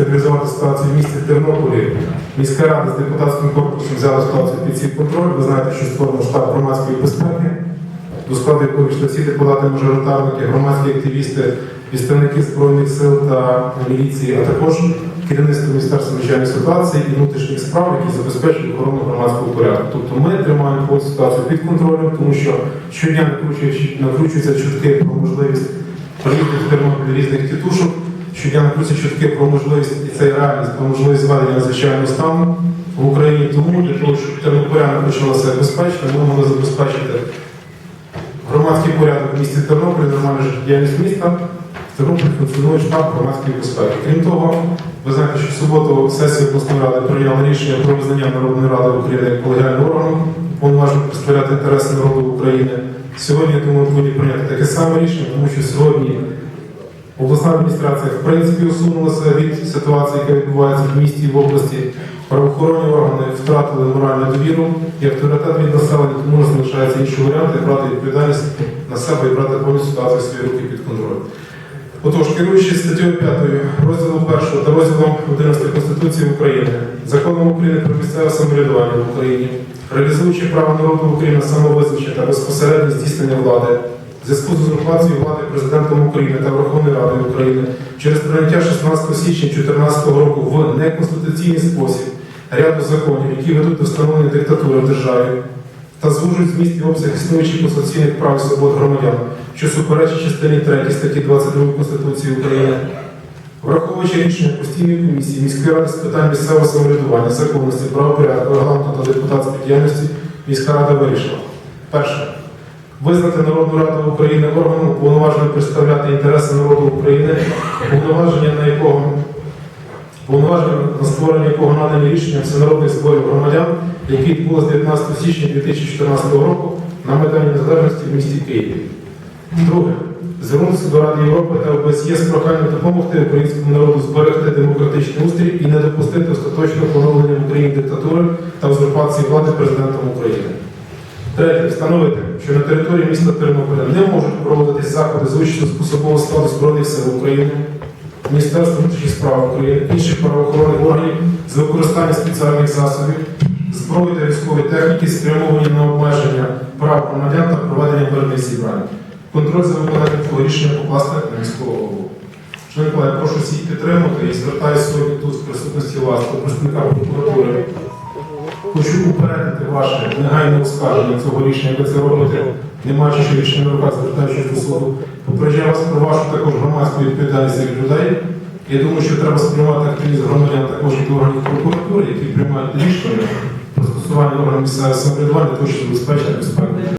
стабілізувати ситуацію в місті Тернополі. Міська рада з депутатським корпусом взяла ситуацію під свій контроль. Ви знаєте, що створено штаб громадської безпеки, до складу якого війшли всі депутати-мажоритарники, громадські активісти, представники Збройних сил та міліції, а також керівництво Міністерства надзвичайної ситуації і внутрішніх справ, які забезпечують охорону громадського порядку. Тобто ми тримаємо ситуацію під контролем, тому що щодня накручуються чутки про можливість приїхати в Тернопіль різних тітушок, щодня накручуються чутки про можливість, і це реальність, про можливість зведення надзвичайного стану в Україні. Тому для того, щоб тернополяни почалося безпечно, ми могли забезпечити громадський порядок в місті Тернополі, нормальну життєдіяльність міста. В Тернополі функціонує штаб громадської безпеки. Крім того, ви знаєте, що в суботу сесія обласної ради прийняла рішення про визнання Народної ради України як колегіального органу, повноважно представляти інтереси народу України. Сьогодні, я думаю, буде прийняти таке саме рішення, тому що сьогодні обласна адміністрація в принципі усунулася від ситуації, яка відбувається в місті і в області. Правоохоронні органи втратили моральну довіру і авторитет від населення, тому нас залишається інший варіант, як брати відповідальність на себе і брати повністю ситуацію свої руки під контроль. Отож, керуючись статтею 5 розділу 1 та розділом 11 Конституції України, законом України про місцеве самоврядування в Україні, реалізуючи право народу України на самовизначення та безпосереднє здійснення влади, в зв'язку з узурпацією влади президентом України та Верховною Радою України через прийняття 16 січня 2014 року в неконституційний спосіб ряду законів, які ведуть до встановлення диктатури в державі, та звужують зміст і обсяг існуючих конституційних прав і свобод громадян, що суперечить частині 3 статті 22 Конституції України, враховуючи рішення постійної комісії міської ради з питань місцевого самоврядування, законності, правопорядку, регламенту та депутатської діяльності, міська рада вирішила. Перше. Визнати Народну Раду України органом, уповноваженим представляти інтереси народу України, повноваження на якого повноваження на створення якого надані рішення всенародних зборів громадян, які відбулося 19 січня 2014 року на Майдані Незалежності в місті Києві. Друге. Звернутися до Ради Європи та ОБСЄ з проханням допомогти українському народу зберегти демократичний устрій і не допустити остаточного поновлення в Україні диктатури та узурпації влади президентом України. Третє. Встановити, що на території міста Тернополя не можуть проводитись заходи з участю способового складу Збройних сил України, Міністерства внутрішніх справ України, інших правоохоронних органів з використання спеціальних засобів, зброї та військової техніки, спрямовані на обмеження прав громадян та проведення мирних зібрань. Контроль за виконанням цього рішення покласти на міського голову. Шановні колеги, прошу всіх підтримати і звертаюся сьогодні тут в присутності вас до представника прокуратури. Хочу упередити ваше негайне оскарження цього рішення, яке це робите, не маючи ще рішення рука, звертаючись до суду. Попереджаю вас про вашу також громадську відповідальність як людей. Я думаю, що треба сприймати активність громадян також від органів прокуратури, які приймають рішення про скасування органів місцевого самоврядування, для що забезпечення безпеку.